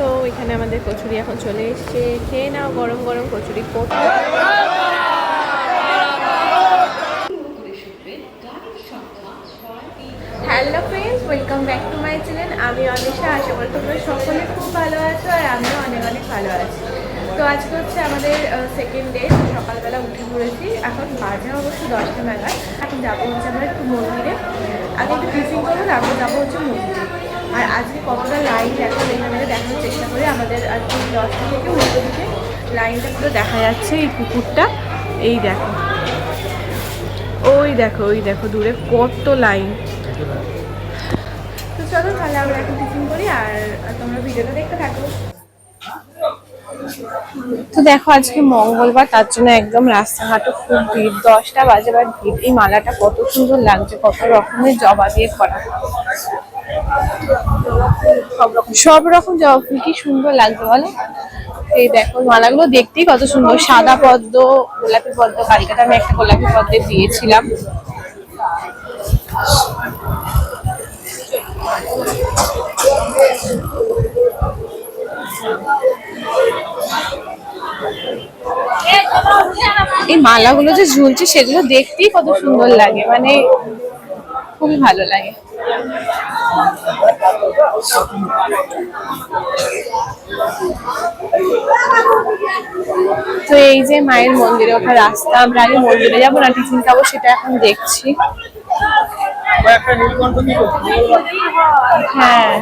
তো এখানে আমাদের কচুরি এখন চলে এসছে। খেয়ে নাও, গরম গরম kachori hello friends welcome back to my channel আমি অনিশা, আশা করি তোমরা সকলে খুব ভালো আছো আর আমিও অনেক অনেক ভালো আছি। তো আজকে হচ্ছে আমাদের সেকেন্ড ডে সকালবেলা উঠে পড়েছি। এখন বাজে অবশ্য দশটা নাগাদ এখন যাব হচ্ছে আমরা একটু মন্দিরে। আগে একটু টিফিন করব তারপর যাব হচ্ছে মন্দিরে। আর আজকে কতটা লাইন এখন এখানে দেখানোর চেষ্টা করি, আমাদের আর কি দশটা থেকে উল্টো দিকে লাইনটা পুরো দেখা যাচ্ছে এই পুকুরটা। এই দেখো। ওই দেখো ওই দেখো দূরে কত লাইন তো চলো তাহলে আমরা এখন টিফিন করি আর তোমরা ভিডিওটা দেখতে থাকো। তো দেখো আজকে মঙ্গলবার, তার জন্য একদম রাস্তাঘাটও খুব ভিড়। দশটা বাজে ভিড়। এই মালাটা কত সুন্দর লাগছে, কত রকমের জবা দিয়ে করা সব রকম জবা ফুল, কি সুন্দর লাগবে বলো? এই দেখো মালাগুলো দেখতেই কত সুন্দর। সাদা পদ্ম, গোলাপি পদ্ম কালকেটা আমি একটা গোলাপি পদ্মে দিয়েছিলাম। এই মালাগুলো যে ঝুলছে, সেগুলো দেখতেই কত সুন্দর লাগে। মানে খুবই ভালো লাগে। তো এই যে মায়ের মন্দিরে ওঠা রাস্তা আমরা আগে মন্দিরে যাব না টিফিন খাব সেটা এখন দেখছি। হ্যাঁ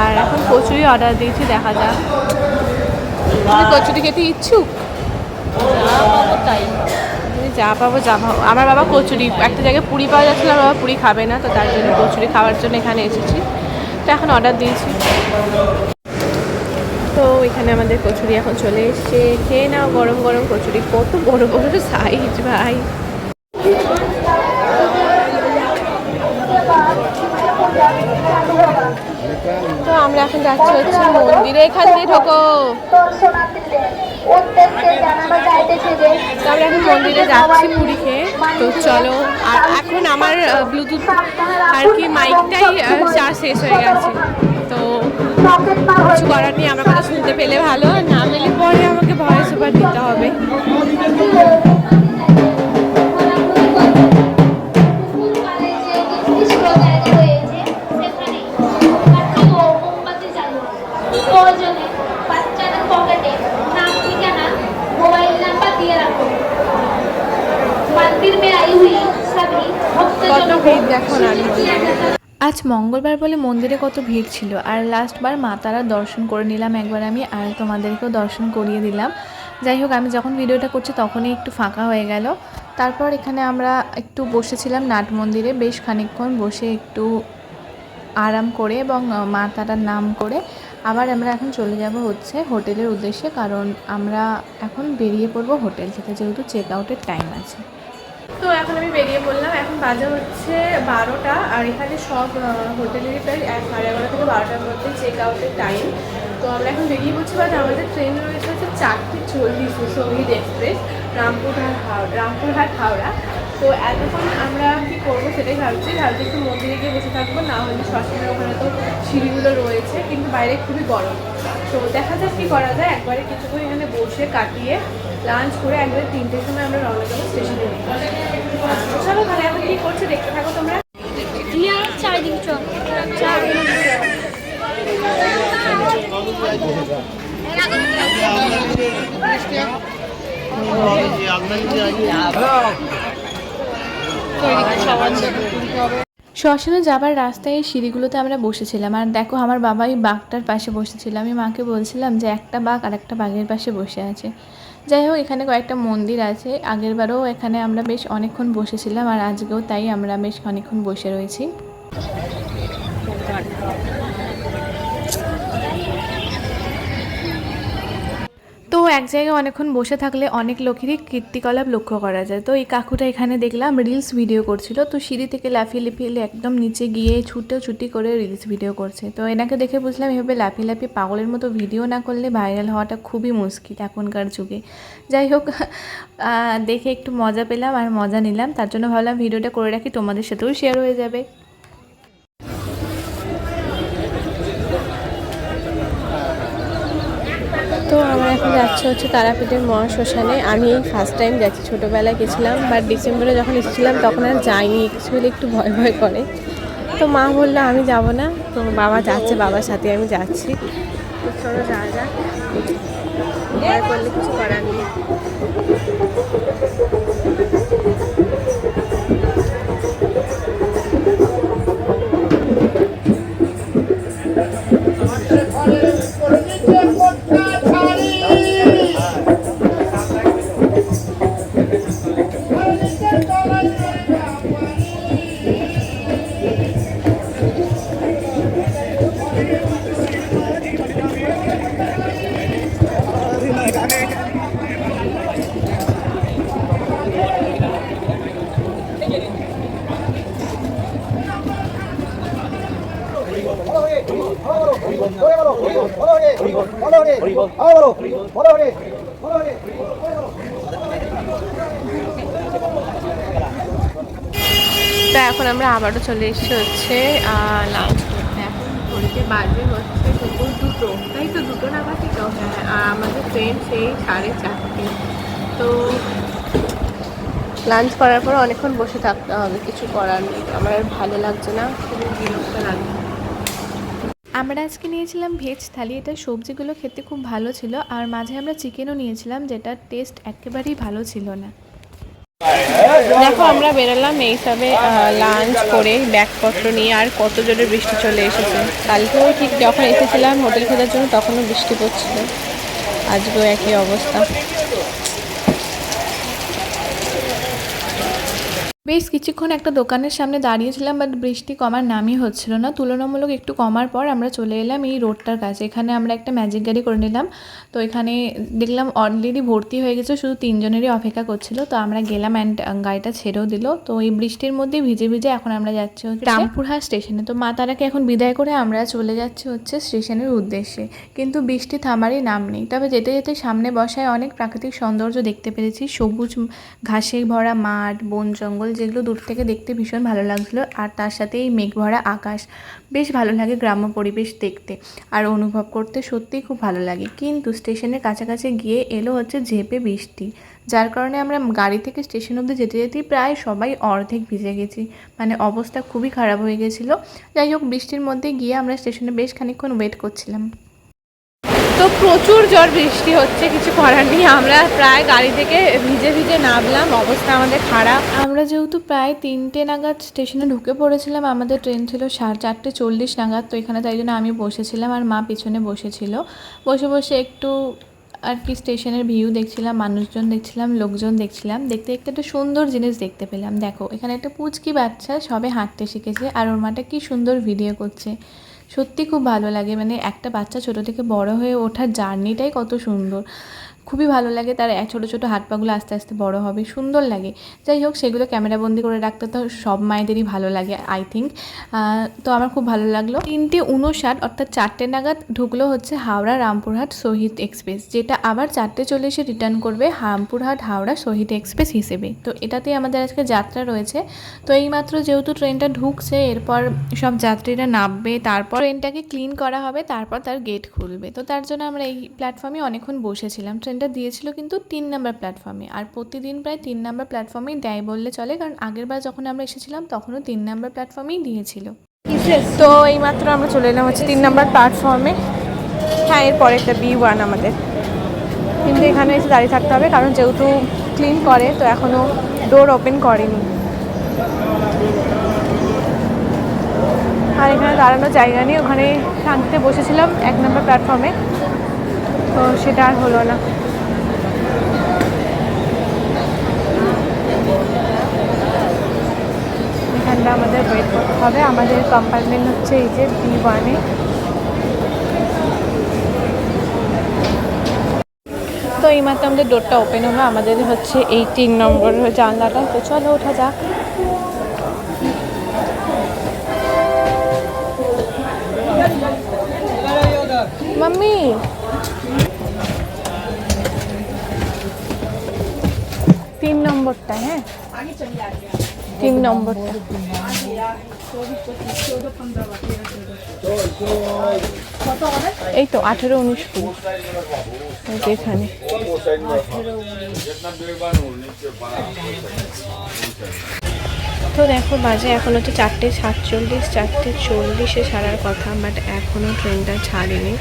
আর এখন কচুরি অর্ডার দিয়েছি দেখা যাক। তুমি কচুরি খেতে ইচ্ছুক? যা পাবো তাই। তুমি যা পাবো যা পাবো। আমার বাবা কচুরি একটা জায়গায় পুরি পাওয়া যাচ্ছিল আমার বাবা পুরি খাবে না তো তার জন্য কচুরি খাওয়ার জন্য এখানে এসেছি। তো এখন অর্ডার দিয়েছি। তো এখানে আমাদের কচুরি এখন চলে এসছে। খেয়ে নাও গরম গরম কচুরি। কত বড় বড় সাইজ ভাই। তো আমরা এখন যাচ্ছি হচ্ছে মন্দিরে, এখান দিয়ে ঢোকো। তো আমরা এখন মন্দিরে যাচ্ছি পুরী খেয়ে তো চলো, আর এখন আমার ব্লুটুথ আর কি মাইকটাই চার্জ শেষ হয়ে গেছে। তো কিছু করার নেই, আমার কথা শুনতে পেলে ভালো, না পেলে পরে আমাকে ভয়েস ওভার দিতে হবে। ভিড় দেখো না আজ মঙ্গলবার বলে মন্দিরে কত ভিড় ছিল, আর লাস্টবার মা তারা দর্শন করে নিলাম একবার আমি, আর তোমাদেরকেও দর্শন করিয়ে দিলাম। যাই হোক, আমি যখন ভিডিওটা করছি তখনই একটু ফাঁকা হয়ে গেল। তারপর এখানে আমরা একটু বসেছিলাম নাট মন্দিরে, বেশ খানিকক্ষণ বসে একটু আরাম করে এবং মা তারার নাম করে আবার আমরা এখন চলে যাব হচ্ছে হোটেলের উদ্দেশ্যে, কারণ আমরা এখন বেরিয়ে পড়ব হোটেল থেকে, যেহেতু চেক আউটের টাইম আছে। তো এখন আমি বেরিয়ে পড়লাম। এখন বাজে হচ্ছে বারোটা আর এখানে সব হোটেলেরই প্রায় সাড়ে এগারো থেকে বারোটার মধ্যে চেক আউটের টাইম তো আমরা এখন বেরিয়ে পড়ছি বাট আমাদের ট্রেন রয়েছে হচ্ছে চারটে চল্লিশ সংগীত এক্সপ্রেস রামপুরহাট হাওড়া রামপুরহাট হাওড়া। তো এতক্ষণ আমরা কি করব সেটাই ভাবছি। ভাবছি একটু মন্দিরে গিয়ে বসে থাকব, না হলে শ্মশানের ওখানে তো সিঁড়িগুলো রয়েছে, কিন্তু বাইরে খুবই গরম। তো দেখা যাক কী করা যায়। একবারে কিছুক্ষণ এখানে বসে কাটিয়ে লাঞ্চ করে একবারে তিনটের সময় আমরা রওনা দেবো স্টেশনে। চলো তাহলে এখন কি করছে দেখতে থাকো তোমরা। চারিদিকে চল। শ্মশানে যাবার রাস্তায় এই সিঁড়িগুলোতে আমরা বসেছিলাম। আর দেখো আমার বাবা এই বাঘটার পাশে বসেছিল। আমি মাকে বলছিলাম যে একটা বাঘ আর একটা বাঘের পাশে বসে আছে। যাই হোক, এখানে কয়েকটা মন্দির আছে। আগেরবারও এখানে আমরা বেশ অনেকক্ষণ বসেছিলাম, আর আজকেও তাই আমরা বেশ অনেকক্ষণ বসে রয়েছি। তো এক জায়গায় অনেকক্ষণ বসে থাকলে অনেক লোকেরই কীর্তিকলাপ লক্ষ্য করা যায়। তো এই কাকুটা এখানে দেখলাম রিলস ভিডিও করছিল। তো সিঁড়ি থেকে লাফিয়ে লাফিয়ে একদম নিচে গিয়ে ছুটে ছুটি করে রিলস ভিডিও করছে। তো এনাকে দেখে বুঝলাম এভাবে লাফিয়ে লাফিয়ে পাগলের মতো ভিডিও না করলে ভাইরাল হওয়াটা খুবই মুশকিল এখনকার যুগে। যাই হোক দেখে একটু মজা পেলাম আর মজা নিলাম। তার জন্য ভাবলাম ভিডিওটা করে রাখি। তোমাদের সাথেও শেয়ার হয়ে যাবে তো আমরা এখন যাচ্ছি হচ্ছে তারাপীঠের মহাশ্মশানে। আমি এই ফার্স্ট টাইম যাচ্ছি। ছোটোবেলায় গেছিলাম বাট ডিসেম্বরে যখন এসেছিলাম, তখন আর যাইনি। কিছুগুলো একটু ভয় ভয় করে। তো মা বলল, আমি যাব না। তো বাবা যাচ্ছে, বাবার সাথে আমি যাচ্ছি। যাওয়া যাক। ভয় করলে কিছু করার নেই। তো এখন আমরা আবারও চলে এসেছি হচ্ছে লাঞ্চ করতে এখন ঘড়িতে বাজে হচ্ছে দুপুর দুটো। তাই তো দুটো না নাগাদই তো? হ্যাঁ আর আমাদের ট্রেন সেই সাড়ে চারটে। তো লাঞ্চ করার পর অনেকক্ষণ বসে থাকতে হবে কিছু করার নেই। আমার আর ভালো লাগছে না। খুবই বিরক্ত লাগছে। আমরা আজকে নিয়েছিলাম ভেজ থালি। এটা সবজিগুলো খেতে খুব ভালো ছিল। আর মাঝে আমরা চিকেনও নিয়েছিলাম যেটার টেস্ট একেবারেই ভালো ছিল না। দেখো, আমরা বেরোলাম এইসবে লাঞ্চ করে ব্যাগপত্র নিয়ে, আর কত জোরে বৃষ্টি চলে এসেছে। কালকেও ঠিক যখন এসেছিলাম হোটেল খোঁজার জন্য, তখনও বৃষ্টি পড়ছিল। আজকেও একই অবস্থা। বেশ কিছুক্ষণ একটা দোকানের সামনে দাঁড়িয়েছিলাম বাট বৃষ্টি কমার নামই হচ্ছিল না। তুলনামূলক একটু কমার পর আমরা চলে এলাম এই রোডটার কাছে। এখানে আমরা একটা ম্যাজিক গাড়ি করে নিলাম। তো এখানে দেখলাম অলরেডি ভর্তি হয়ে গেছে, শুধু তিনজনেরই অপেক্ষা করছিল। তো আমরা গেলাম অ্যান্ড গাড়িটা ছেড়েও দিল। তো এই বৃষ্টির মধ্যে ভিজে ভিজে এখন আমরা যাচ্ছি হচ্ছে রামপুরহাট স্টেশনে। তো মা তারাকে এখন বিদায় করে আমরা চলে যাচ্ছি হচ্ছে স্টেশনের উদ্দেশ্যে। কিন্তু বৃষ্টি থামারই নাম নেই। তবে যেতে যেতে সামনে বসায় অনেক প্রাকৃতিক সৌন্দর্য দেখতে পেরেছি। সবুজ ঘাসে ভরা মাঠ, বন জঙ্গল যেগুলো দূর থেকে দেখতে ভীষণ ভালো লাগছিল আর তার সাথে এই মেঘ ভরা আকাশ বেশ ভালো লাগে গ্রাম্য পরিবেশ দেখতে আর অনুভব করতে সত্যিই খুব ভালো লাগে। কিন্তু স্টেশনের কাছাকাছি গিয়ে এলো হচ্ছে ঝেপে বৃষ্টি, যার কারণে আমরা গাড়ি থেকে স্টেশন অবধি যেতে যেতেই প্রায় সবাই অর্ধেক ভিজে গেছি। মানে অবস্থা খুবই খারাপ হয়ে গেছিল। যাই হোক, বৃষ্টির মধ্যে গিয়ে আমরা স্টেশনে বেশ খানিক্ষণ ওয়েট করছিলাম। তো প্রচুর জ্বর বৃষ্টি হচ্ছে, কিছু করার নেই। আমরা প্রায় গাড়ি থেকে ভিজে ভিজে নামলাম, অবস্থা আমাদের খারাপ। আমরা যেহেতু প্রায় তিনটে নাগাদ স্টেশনে ঢুকে পড়েছিলাম, আমাদের ট্রেন ছিল সাড়ে চারটে চল্লিশ নাগাদ, তো এখানে তাই জন্য আমি বসেছিলাম আর মা পিছনে বসেছিল। বসে বসে একটু আর কি স্টেশনের ভিউ দেখছিলাম, মানুষজন দেখছিলাম, লোকজন দেখছিলাম, দেখতে দেখতে একটা সুন্দর জিনিস দেখতে পেলাম। দেখো, এখানে একটা পুচকি বাচ্চা সবে হাঁটতে শিখেছে আর ওর মাটা কি সুন্দর ভিডিও করছে। সত্যি খুব ভালো লাগে। মানে একটা বাচ্চা ছোট থেকে বড় হয়ে ওঠার জার্নিটাই কত সুন্দর। খুবই ভালো লাগে, তার ছোটো ছোটো হাত পাগুলো আস্তে আস্তে বড় হবে, সুন্দর লাগে। যাই হোক, সেগুলো ক্যামেরাবন্দি করে রাখতে তো সব মায়েদেরই ভালো লাগে আই থিঙ্ক তো আমার খুব ভালো লাগল। তিনটে উনষাট, অর্থাৎ চারটে নাগাদ ঢুকলো হচ্ছে হাওড়া রামপুরহাট শহীদ এক্সপ্রেস, যেটা আবার চারটে চলে এসে রিটার্ন করবে রামপুরহাট হাওড়া শহীদ এক্সপ্রেস হিসেবে। তো এটাতেই আমাদের আজকে যাত্রা রয়েছে। তো এইমাত্র যেহেতু ট্রেনটা ঢুকছে, এরপর সব যাত্রীরা নামবে, তারপর ট্রেনটাকে ক্লিন করা হবে, তারপর তার গেট খুলবে। তো তার জন্য আমরা এই প্ল্যাটফর্মে অনেকক্ষণ বসেছিলাম। ট্রেনটা দিয়েছিল কিন্তু তিন নাম্বার প্ল্যাটফর্মে আর প্রতিদিন প্রায় তিন নাম্বার প্ল্যাটফর্মেই দেয় বললে চলে, কারণ আগেরবার যখন আমরা এসেছিলাম তখনও তিন নাম্বার প্ল্যাটফর্মেই দিয়েছিল। তো এইমাত্র আমরা চলে এলাম হচ্ছে তিন নম্বর প্ল্যাটফর্মে হ্যাঁ এরপরে একটা বি ওয়ান আমাদের। কিন্তু এখানে এসে দাঁড়িয়ে থাকতে হবে, কারণ যেহেতু ক্লিন করে, তো এখনও ডোর ওপেন করেনি। আর এখানে দাঁড়ানোর জায়গা নেই, ওখানে শান্তিতে বসেছিলাম এক নম্বর প্ল্যাটফর্মে তো সেটা আর হলো না। এখানটা আমাদের ওয়েট করতে হবে। আমাদের কম্পার্টমেন্ট হচ্ছে এই যে বি ওয়ানে তো এই মাত্র আমাদের ডোরটা ওপেন হলো। আমাদের হচ্ছে এই তিন নম্বর জানলাটা। তো চলো ওঠা যাক। মাম্মি! তিন নম্বরটা হ্যাঁ? তিন নম্বরটা। এই তো আঠেরো উনিশ কুড়ি। এখানে। তো দেখো, বাজে এখন হচ্ছে চারটে সাতচল্লিশ, চারটে চল্লিশে ছাড়ার কথা বাট এখনও ট্রেনটা ছাড়েনি।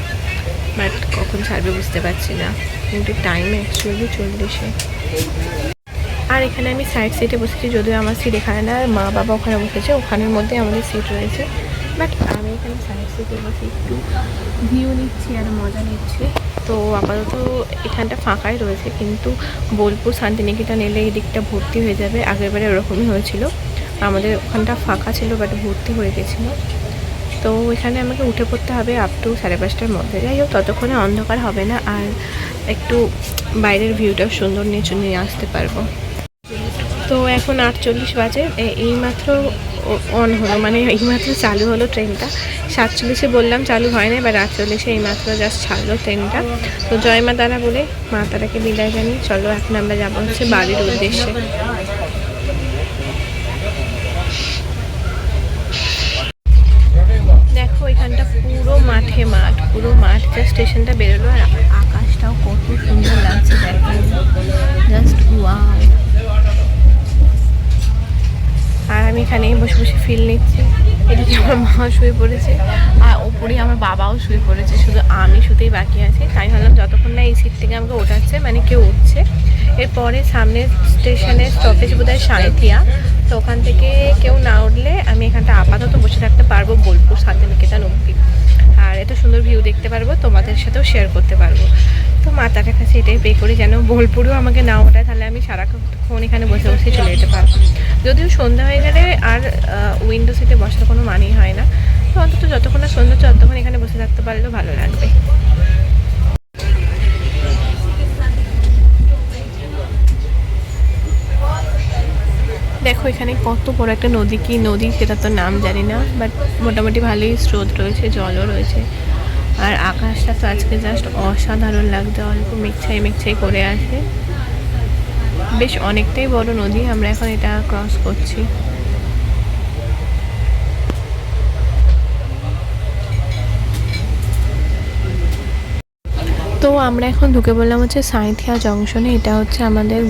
বাট কখন ছাড়বে বুঝতে পারছি না। কিন্তু টাইম অ্যাকচুয়ালি চল্লিশে। আর এখানে আমি সাইড সিটে বসেছি, যদিও আমার সিট এখানে না মা বাবা ওখানে বসেছে, ওখানের মধ্যে আমাদের সিট রয়েছে। বাট আমি এখানে সাইড সিটে বসে একটু ভিউ নিচ্ছি আর মজা নিচ্ছি। তো আপাতত এখানটা ফাঁকাই রয়েছে, কিন্তু বোলপুর শান্তিনিকেতন এলে এই দিকটা ভর্তি হয়ে যাবে। আগের বারে ওরকমই হয়েছিল। আমাদের ওখানটা ফাঁকা ছিল বাট ভর্তি হয়ে গেছিল। তো এখানে আমাকে উঠে পড়তে হবে আপ টু সাড়ে পাঁচটার মধ্যে। যাই হোক, ততক্ষণে অন্ধকার হবে না, আর একটু বাইরের ভিউটাও সুন্দর নিচু নিয়ে আসতে পারব। তো এখন আটচল্লিশ বাজে। এইমাত্র অন হলো মানে এইমাত্র চালু হলো ট্রেনটা। সাতচল্লিশে বললাম চালু হয় না এবার আটচল্লিশে এইমাত্র জাস্ট ছাড়লো ট্রেনটা। তো জয় মা তারা বলে, মা তারাকে বিদায় জানিয়ে চলো, এখন আমরা যাব হচ্ছে বাড়ির উদ্দেশ্যে। দেখো, এখানটা পুরো মাঠে মাঠ, পুরো মাঠ। স্টেশনটা বেরোলো আর আকাশটাও কত সুন্দর লাগছে দেখো। জাস্ট আমি এখানে বসে বসে ফিল নিচ্ছি। এদিকে আমার মা শুয়ে পড়েছে, আর ওপরে আমার বাবাও শুয়ে পড়েছে, শুধু আমি শুতেই বাকি আছি। তাই ভাবলাম যতক্ষণ না এই সিট থেকে আমাকে ওঠাচ্ছে মানে কেউ উঠছে। এরপরে সামনের স্টেশনের স্টপেজ বোধ হয় সাঁইথিয়া তো ওখান থেকে কেউ না উঠলে আমি এখানটা আপাতত বসে থাকতে পারব, বোলপুর শান্তিনিকেতন অব্দি আর এত সুন্দর ভিউ দেখতে পারব, তোমাদের সাথেও শেয়ার করতে পারব। তো মাতার কাছে এটাই পে করি যেন বোলপুরেও আমাকে না ওঠায়, তাহলে আমি সারাক্ষণ এখানে বসে বসে চলে যেতে পারব। যদিও সন্ধ্যা হয়ে গেলে আর উইন্ডো সিটে বসার কোনো মানেই হয় না। তো অন্তত যতক্ষণ না সন্ধ্যা ততক্ষণ এখানে বসে থাকতে পারলেও ভালো লাগবে। দেখো, এখানে কত বড় একটা নদী, কি নদী সেটা তো নাম জানি না বাট মোটামুটি ভালোই স্রোত রয়েছে, জলও রয়েছে। আর আকাশটা তো আজকে জাস্ট অসাধারণ লাগছে, অল্প মেঘছাই মেঘছাই করে আছে। বেশ অনেকটাই বড় নদী, আমরা এখন এটা ক্রস করছি। তো আমরা এখন ঢুকে বললাম হচ্ছে সাঁইথিয়া জংশনে, এটা হচ্ছে আমাদের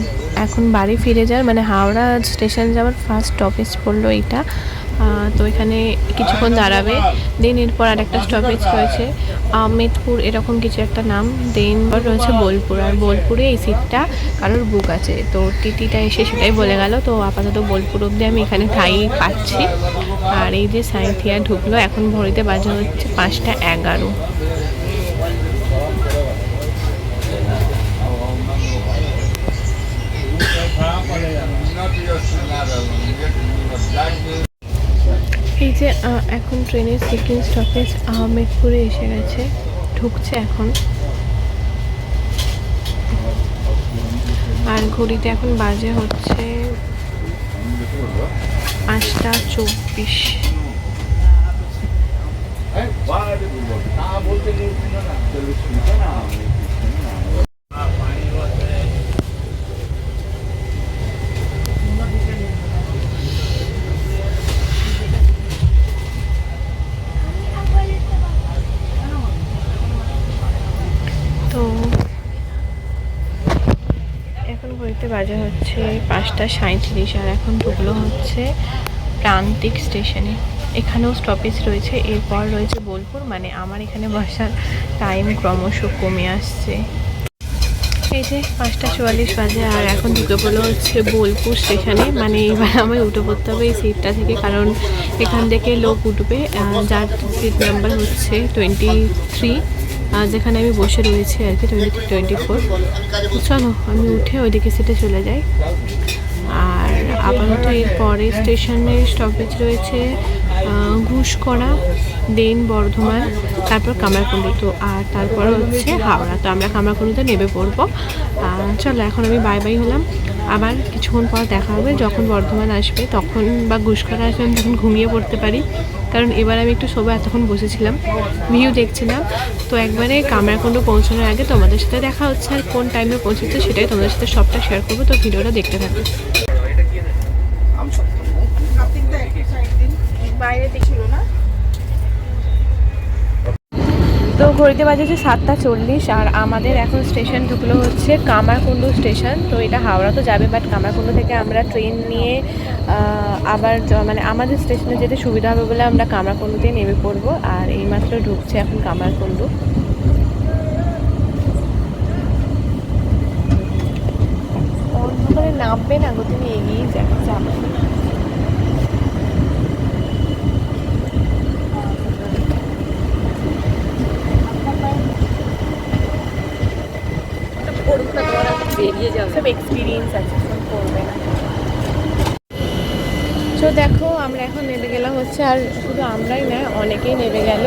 এখন বাড়ি ফিরে যাওয়ার মানে হাওড়া স্টেশন যাওয়ার ফার্স্ট স্টপেজ পড়ল এটা। তো এখানে কিছুক্ষণ দাঁড়াবে। দেন এরপর আর একটা স্টপেজ রয়েছে। আমেদপুর এরকম কিছু একটা নাম। দেন রয়েছে বোলপুর। আর বোলপুরে এই সিটটা কারোর বুক আছে। তো টিটিটা এসে সেটাই বলে গেল। তো আপাতত বোলপুর অবধি আমি এখানে ঠাই পাচ্ছি। আর এই যে সাইথিয়া ঢুকলো। এখন ভরিতে বাজে হচ্ছে পাঁচটা এগারো এই যে আহ, এখন ট্রেনের সেকেন্ড স্টপেজ আহমেদপুরে এসে গেছে। ঢুকছে এখন। আর ঘড়িতে এখন বাজে হচ্ছে পাঁচটা চব্বিশ। তো এখন ঘড়িতে বাজে হচ্ছে পাঁচটা সাঁইত্রিশ আর এখন ঢুকলো হচ্ছে প্রান্তিক স্টেশনে। এখানেও স্টপেজ রয়েছে। এরপর রয়েছে বোলপুর মানে আমার এখানে বসার টাইম ক্রমশ কমে আসছে। এই যে পাঁচটা চুয়াল্লিশ বাজে আর এখন ঢুকে পড়ল হচ্ছে বোলপুর স্টেশনে। মানে এবার আমায় উঠে পড়তে হবে এই সিটটা থেকে, কারণ এখান থেকে লোক উঠবে। যার সিট নাম্বার হচ্ছে টোয়েন্টি থ্রি যেখানে আমি বসে রয়েছি আর কি টোয়েন্টি টোয়েন্টি ফোর চলো, আমি উঠে ওইদিকে সিটে চলে যাই। আর আপাতত এর পরে স্টেশনের স্টপেজ রয়েছে। ঘুষকরা দেন বর্ধমান, তারপর কামারকুণ্ডু। তো, আর তারপর হচ্ছে হাওড়া। তো, আমরা কামারকুণ্ডুতে নেমে পড়ব। চলো, এখন আমি বাই বাই হলাম। আবার কিছুক্ষণ পর দেখা হবে। যখন বর্ধমান আসবে, তখন বা ঘুষকরা আসবে আমি তখন ঘুমিয়ে পড়তে পারি, কারণ এবার আমি একটু সবাই এতক্ষণ বসেছিলাম। ভিউ দেখছিলাম তো, একবারে কামারকুণ্ডু পৌঁছানোর আগে তোমাদের সাথে দেখা হচ্ছে, আর কোন টাইমে পৌঁছেছে সেটাই তোমাদের সাথে সবটা শেয়ার করব। তো, ভিডিওটা দেখতে থাকো। তো ঘড়িতে বাজেছে সাতটা চল্লিশ আর আমাদের এখন স্টেশন ঢুকলো হচ্ছে কামারকুণ্ডু স্টেশন। তো এটা হাওড়া তো যাবে বাট কামারকুণ্ডু থেকে আমরা ট্রেন নিয়ে আবার মানে আমাদের স্টেশনে যেতে সুবিধা হবে বলে আমরা কামারকুণ্ডুতেই নেমে পড়ব। আর এইমাত্র ঢুকছে এখন কামারকুণ্ডু। নামবে না গো, তুমি এগিয়েই যাবে যাবে সব এক্সপিরিয়েন্স আছে সব করবে না। তো দেখো, আমরা এখন নেমে গেলাম হচ্ছে আর শুধু আমরাই না, অনেকেই নেমে গেল।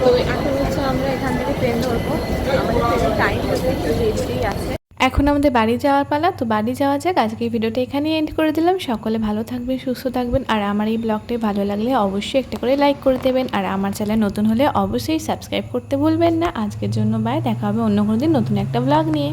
তো এখন হচ্ছে আমরা এখান থেকে ট্রেন ধরবো। আমাদের ট্রেনের টাইম হচ্ছে একটু দেরিতেই আছে। এখন আমাদের বাড়ি যাওয়ার পালা, তো বাড়ি যাওয়া যাক। আজকে ভিডিওটা এখানেই এন্ড করে দিলাম। সকলে ভালো থাকবেন, সুস্থ থাকবেন। আর আমার এই ব্লগটি ভালো লাগলে অবশ্যই একটা করে লাইক করে দেবেন। আর আমার চ্যানেল নতুন হলে অবশ্যই সাবস্ক্রাইব করতে ভুলবেন না। আজকের জন্য বাই দেখা হবে অন্য কোনো দিন নতুন একটা ব্লগ নিয়ে।